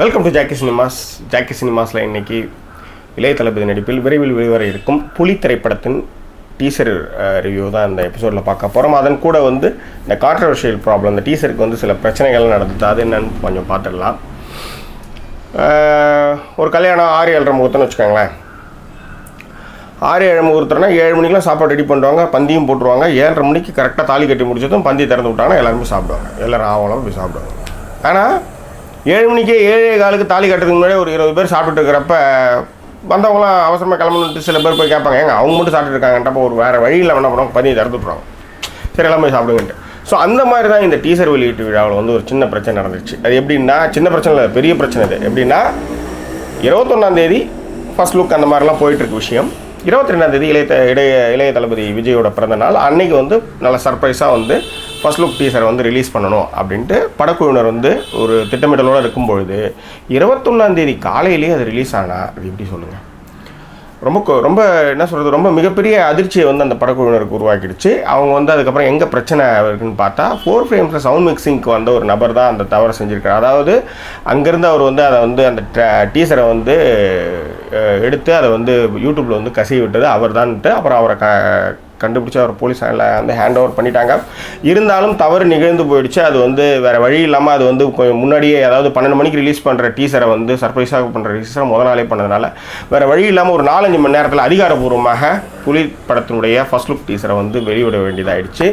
Welcome to Jackie cinemas Jackie சினிமாஸில் இன்றைக்கி இளைய தளபதி நடிப்பில் விரைவில் வெளிவர இருக்கும் புலி திரைப்படத்தின் டீசர் ரிவ்யூ தான் இந்த எபிசோடில் பார்க்க போகிறோம் அதன் கூட வந்து இந்த கான்ட்ரவர்ஷியல் ப்ராப்ளம் இந்த டீசருக்கு வந்து சில பிரச்சனைகள் நடந்தது. அது என்னன்னு கொஞ்சம் பார்த்துடலாம். ஒரு கல்யாணம் ஆறு ஏழரை முகூர்த்தம்னு வச்சுக்கோங்களேன். ஆறு ஏழு முகூர்த்தம்னா ஏழு மணிக்கெலாம் சாப்பாடு ரெடி பண்ணுவாங்க பந்தியும் போட்டுருவாங்க. ஏழரை மணிக்கு கரெக்டாக தாலி கட்டி முடிச்சதும் பந்தி திறந்து விட்டாங்கன்னா எல்லாருமே சாப்பிடுவாங்க. எல்லோரும் ஆவலாம் போய் சாப்பிடுவாங்க. ஆனால் ஏழு மணிக்கே ஏழே காலுக்கு தாலி கட்டுறதுக்கு முன்னாடி ஒரு இருபது பேர் சாப்பிட்டுட்டு இருக்கிறப்ப வந்தவங்களாம் அவசரமாக கிளம்பணுன்ட்டு சில பேர் போய் கேட்பாங்க. ஏங்க அவங்க மட்டும் சாப்பிட்டு இருக்காங்கன்றப்ப ஒரு வேறு வழியில் என்ன பண்ணுவோம் பந்தியை திறந்து விட்ருவாங்க சரி எல்லாம் போய் சாப்பிடுங்கன்ட்டு. ஸோ அந்த மாதிரி தான் இந்த டீசர் வெளியீட்டு விழாவில் வந்து ஒரு சின்ன பிரச்சனை நடந்துச்சு. அது எப்படின்னா சின்ன பிரச்சனை இல்லை பெரிய பிரச்சனை இது. எப்படின்னா இருபத்தொன்னாந்தேதி ஃபஸ்ட் ஃபர்ஸ்ட் லுக் அந்த மாதிரிலாம் போயிட்டுருக்கு விஷயம். இருபத்தி ரெண்டாம் தேதி இளைய த- இளைய இளைய தளபதி விஜயோட பிறந்த நாள். அன்னைக்கு வந்து நல்ல சர்ப்ரைஸாக வந்து ஃபர்ஸ்ட் லுக் டீசரை வந்து ரிலீஸ் பண்ணணும் அப்படின்ட்டு படக்குழுவினர் வந்து ஒரு திட்டமிடலோடு இருக்கும்பொழுது இருபத்தொன்னாந்தேதி காலையிலேயே அது ரிலீஸ் ஆனா அது எப்படி சொல்லுங்கள் ரொம்ப ரொம்ப என்ன சொல்கிறது ரொம்ப மிகப்பெரிய அதிர்ச்சியை வந்து அந்த படக்குழுவினருக்கு உருவாக்கிடுச்சு. அவங்க வந்து அதுக்கப்புறம் எங்கே பிரச்சனை இருக்குன்னு பார்த்தா ஃபோர் ஃப்ரேம்ஸில் சவுண்ட் மிக்சிங்க்கு வந்த ஒரு நபர் தான் அந்த தவறை செஞ்சுருக்காரு. அதாவது அங்கேருந்து அவர் வந்து அதை வந்து அந்த டீசரை வந்து எடுத்து அதை வந்து யூடியூப்பில் வந்து கசிவி விட்டது அவர் தான்ட்டு அப்புறம் அவரை க கண்டுபிடிச்சி அவர் போலீஸ் வந்து ஹேண்ட் ஓவர் பண்ணிட்டாங்க. இருந்தாலும் தவறு நிகழ்ந்து போயிடுச்சு. அது வந்து வேறு வழி இல்லாமல் அது வந்து கொஞ்சம் முன்னாடியே அதாவது பன்னெண்டு மணிக்கு ரிலீஸ் பண்ணுற டீசரை வந்து சர்ப்ரைஸாக பண்ணுற டீசரை முத நாளே பண்ணதுனால வேறு வழி இல்லாமல் ஒரு நாலஞ்சு மணி நேரத்தில் அதிகாரப்பூர்வமாக புலி படத்தினுடைய ஃபர்ஸ்ட் லுக் டீசரை வந்து வெளியிட வேண்டியதாயிடுச்சு.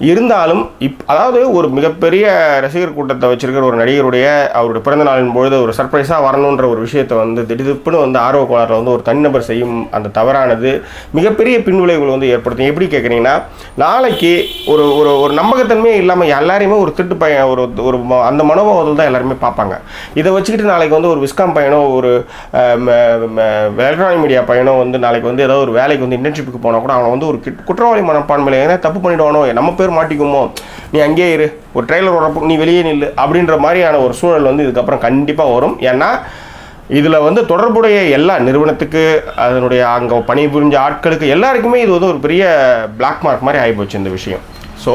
இருந்தாலும் இப் அதாவது ஒரு மிகப்பெரிய ரசிகர் கூட்டத்தை வச்சிருக்கிற ஒரு நடிகருடைய அவருடைய பிறந்த நாளின் பொழுது ஒரு சர்ப்ரைஸாக வரணுன்ற ஒரு விஷயத்தை வந்து திடுதிப்புன்னு வந்து ஆர்வ கோளாறில் வந்து ஒரு தனிநபர் செய்யும் அந்த தவறானது மிகப்பெரிய பின்விளைவுகள் வந்து ஏற்படுத்தும். எப்படி கேட்குறீங்கன்னா நாளைக்கு ஒரு ஒரு ஒரு நம்பகத்தன்மையே இல்லாமல் எல்லாரையுமே ஒரு திட்டு பையன் ஒரு ஒரு ம- அந்த மனோபாவத்தில் தான் எல்லாருமே பார்ப்பாங்க. இதை வச்சுக்கிட்டு நாளைக்கு வந்து ஒரு விஸ்காம் பையனோ ஒரு எலக்ட்ரானிக் மீடியா பையனோ வந்து நாளைக்கு வந்து ஏதோ ஒரு வேலைக்கு வந்து இன்டர்ன்ஷிப்புக்கு போனால் கூட அவனை வந்து ஒரு குற்றவாளி மனப்பான்மையில் ஏன்னா தப்பு பண்ணிடுவானோ நம்ம பேர் மாட்டிக்குமோ? நீ அங்கேயே இரு. ஒரு ட்ரெய்லர் வரப்போ நீ வெளியே நில்லு. அப்படின்ற மாதிரியான ஒரு சூழல் வந்து இதுக்கப்புறம் கண்டிப்பாக வரும். ஏன்னா இதில் வந்து தொடர்புடைய எல்லா நிறுவனத்துக்கு அதனுடைய அங்கே பணிபுரிஞ்ச ஆட்களுக்கு எல்லாருக்குமே இது வந்து ஒரு பெரிய பிளாக் மார்க் மாதிரி ஆகிப்போச்சு இந்த விஷயம். ஸோ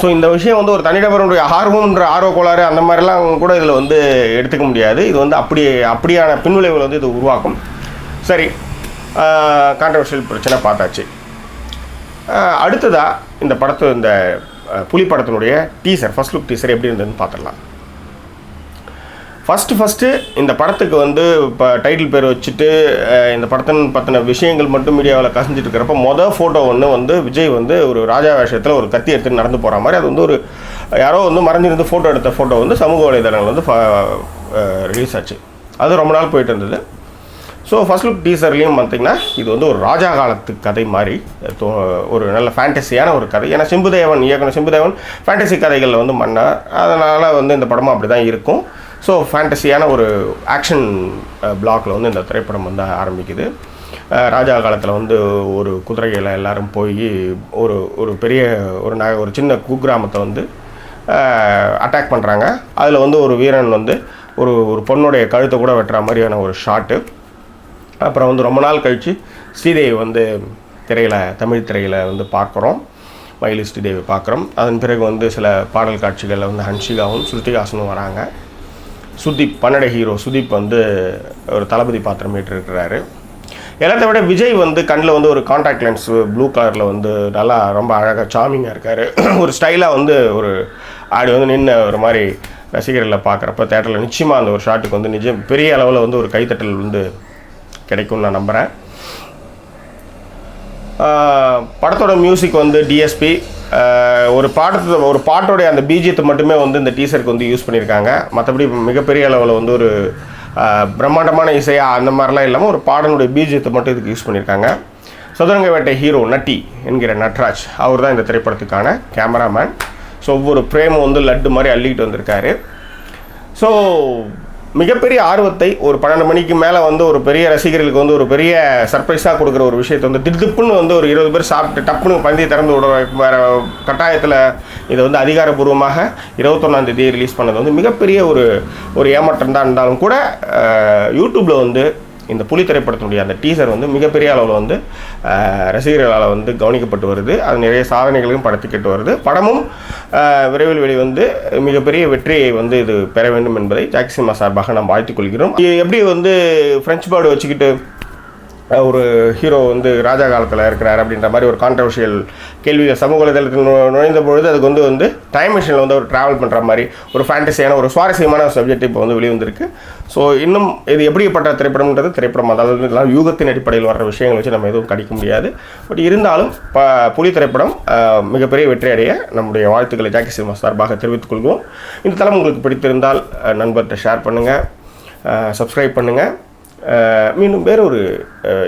ஸோ இந்த விஷயம் வந்து ஒரு தனிநபருடைய ஆர்வம்ன்ற ஆர்வ கோளாறு அந்த மாதிரிலாம் கூட இதில் வந்து எடுத்துக்க முடியாது. இது வந்து அப்படி அப்படியான பின்விளைவுகள் வந்து இது உருவாக்கும். சரி கான்ட்ரவர்ஷியல் பிரச்சனை பார்த்தாச்சு. அடுத்ததாக இந்த படத்து இந்த புலி படத்தினுடைய டீசர் ஃபர்ஸ்ட் லுக் டீசர் எப்படி இருந்ததுன்னு பார்த்துடலாம். ஃபஸ்ட்டு ஃபஸ்ட்டு இந்த படத்துக்கு வந்து இப்போ டைட்டில் பேர் வச்சுட்டு இந்த படத்தின் பற்றின விஷயங்கள் மட்டும் மீடியாவில் கசிஞ்சிட்டு இருக்கிறப்ப மொதல் ஃபோட்டோ ஒன்று வந்து விஜய் வந்து ஒரு ராஜா வேஷத்தில் ஒரு கத்தி எடுத்து நடந்து போகிற மாதிரி அது வந்து ஒரு யாரோ வந்து மறைஞ்சிருந்து ஃபோட்டோ எடுத்த ஃபோட்டோ வந்து சமூக வலைதளங்கள் வந்து ரிலீஸ் ஆச்சு. அது ரொம்ப நாள் போயிட்டு இருந்தது. ஸோ ஃபஸ்ட் லுக் டீசர்லேயும் பார்த்தீங்கன்னா இது வந்து ஒரு ராஜா காலத்து கதை மாதிரி தோ- ஒரு நல்ல ஃபேண்டசியான ஒரு கதை. ஏன்னா சிம்புதேவன் இயக்குனர் சிம்புதேவன் ஃபேண்டசி கதைகளில் வந்து மன்னர் அதனால் வந்து இந்த படமும் அப்படி தான் இருக்கும். ஸோ ஃபேண்டசியான ஒரு ஆக்ஷன் பிளாக்ல வந்து இந்த திரைப்படம் வந்து ஆரம்பிக்குது. ராஜா காலத்தில் வந்து ஒரு குதிரைகளை எல்லோரும் போய் ஒரு ஒரு பெரிய ஒரு ந ஒரு சின்ன குக்கிராமத்தை வந்து அட்டாக் பண்ணுறாங்க அதில் வந்து ஒரு வீரன் வந்து ஒரு ஒரு பொண்ணுடைய கழுத்தை கூட வெட்டுற மாதிரியான ஒரு ஷாட்டு அப்புறம் வந்து ரொம்ப நாள் கழித்து ஸ்ரீதேவி வந்து திரையில் தமிழ் திரையில் வந்து பார்க்குறோம். மயிலி ஸ்ரீதேவி பார்க்குறோம். அதன் பிறகு வந்து சில பாடல் காட்சிகளில் வந்து ஹன்ஷிகாவும் ஸ்ருதிகாசனும் வராங்க. சுதீப் பன்னட ஹீரோ சுதீப் வந்து ஒரு தளபதி பாத்திரம் இருக்கிறாரு எல்லாத்த விட விஜய் வந்து கண்ணில் வந்து ஒரு காண்டாக்ட் லென்ஸ் ப்ளூ கலரில் வந்து நல்லா ரொம்ப அழகாக சாமிங்காக இருக்கார். ஒரு ஸ்டைலாக வந்து ஒரு ஆடி வந்து நின்று ஒரு மாதிரி ரசிகர்களை பார்க்குறப்ப தேட்டரில் நிச்சயமாக அந்த ஒரு ஷாட்டுக்கு வந்து நிஜம் பெரிய அளவில் வந்து ஒரு கைத்தட்டல் வந்து கிடைக்கும்னு நான் நம்புகிறேன் படத்தோட மியூசிக் வந்து டிஎஸ்பி ஒரு பாடத்து ஒரு பாட்டோடைய அந்த பீஜியத்தை மட்டுமே வந்து இந்த டீசருக்கு வந்து யூஸ் பண்ணியிருக்காங்க. மற்றபடி மிகப்பெரிய அளவில் வந்து ஒரு பிரம்மாண்டமான இசையாக அந்த மாதிரிலாம் இல்லாமல் ஒரு பாடனுடைய பீஜியத்தை மட்டும் இதுக்கு யூஸ் பண்ணியிருக்காங்க. சதுரங்க வேட்டை ஹீரோ நட்டி என்கிற நட்ராஜ் அவர் தான் இந்த திரைப்படத்துக்கான கேமராமேன் ஸோ ஒவ்வொரு பிரேமும் வந்து லட்டு மாதிரி அள்ளிக்கிட்டு வந்திருக்காரு. ஸோ மிகப்பெரிய ஆர்வத்தை ஒரு பன்னெண்டு மணிக்கு மேலே வந்து ஒரு பெரிய ரசிகர்களுக்கு வந்து ஒரு பெரிய சர்ப்ரைஸாக கொடுக்குற ஒரு விஷயத்தை வந்து திடுப்புன்னு வந்து ஒரு இருபது பேர் சாப்பிட்டு டப்புன்னு பந்தி திறந்து விட வேற கட்டாயத்தில் இதை வந்து அதிகாரப்பூர்வமாக இருபத்தொன்னாந்தேதி ரிலீஸ் பண்ணது வந்து மிகப்பெரிய ஒரு ஒரு ஏமாற்றம் தான் இருந்தாலும் கூட யூடியூப்பில் வந்து இந்த புலி திரைப்படத்தினுடைய அந்த டீசர் வந்து மிகப்பெரிய அளவில் வந்து ரசிகர்களால் வந்து கவனிக்கப்பட்டு வருது. அது நிறைய சாதனைகளையும் படத்துக்கிட்டு வருது. படமும் விரைவில் வெளிவந்து மிகப்பெரிய வெற்றியை வந்து இது பெற வேண்டும் என்பதை ஜாக்சிமா சார்பாக நாம் வாழ்த்துக் கொள்கிறோம். இது எப்படி வந்து ஃப்ரெஞ்ச் பேர்டு வச்சுக்கிட்டு ஒரு ஹீரோ வந்து ராஜா காலத்தில் இருக்கிறார் அப்படின்ற மாதிரி ஒரு கான்ட்ரவர்ஷியல் கேள்விகள் சமூக வலைதளத்தில் நு- நுழைந்த பொழுது அதுக்கு வந்து வந்து டைம் மிஷினில் வந்து ஒரு ட்ராவல் பண்ணுற மாதிரி ஒரு ஃபேண்டசியான ஒரு சுவாரஸ்யமான சப்ஜெக்ட் இப்போ வந்து வெளிவந்திருக்கு. ஸோ இன்னும் இது எப்படிப்பட்ட திரைப்படம்ன்றது திரைப்படம். அதாவது இதெல்லாம் யூகத்தின் அடிப்படையில் வர்ற விஷயங்களை வச்சு நம்ம எதுவும் கடிக்க முடியாது. பட் இருந்தாலும் ப புலி திரைப்படம் மிகப்பெரிய வெற்றி அடைய நம்முடைய வாழ்த்துக்களை ஜாக்கி சினிமா சார்பாக தெரிவித்துக் கொள்வோம் இந்த தளம் உங்களுக்கு பிடித்திருந்தால் நண்பர்கிட்ட ஷேர் பண்ணுங்கள் சப்ஸ்கிரைப் பண்ணுங்கள் மீண்டும் வேறொரு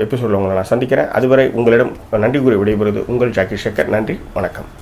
எபிசோடில் உங்களை நான் சந்திக்கிறேன். அதுவரை உங்களிடம் நன்றி கூறி விடைபெறுவது உங்கள் ஜாக்கி சேகர் நன்றி வணக்கம்.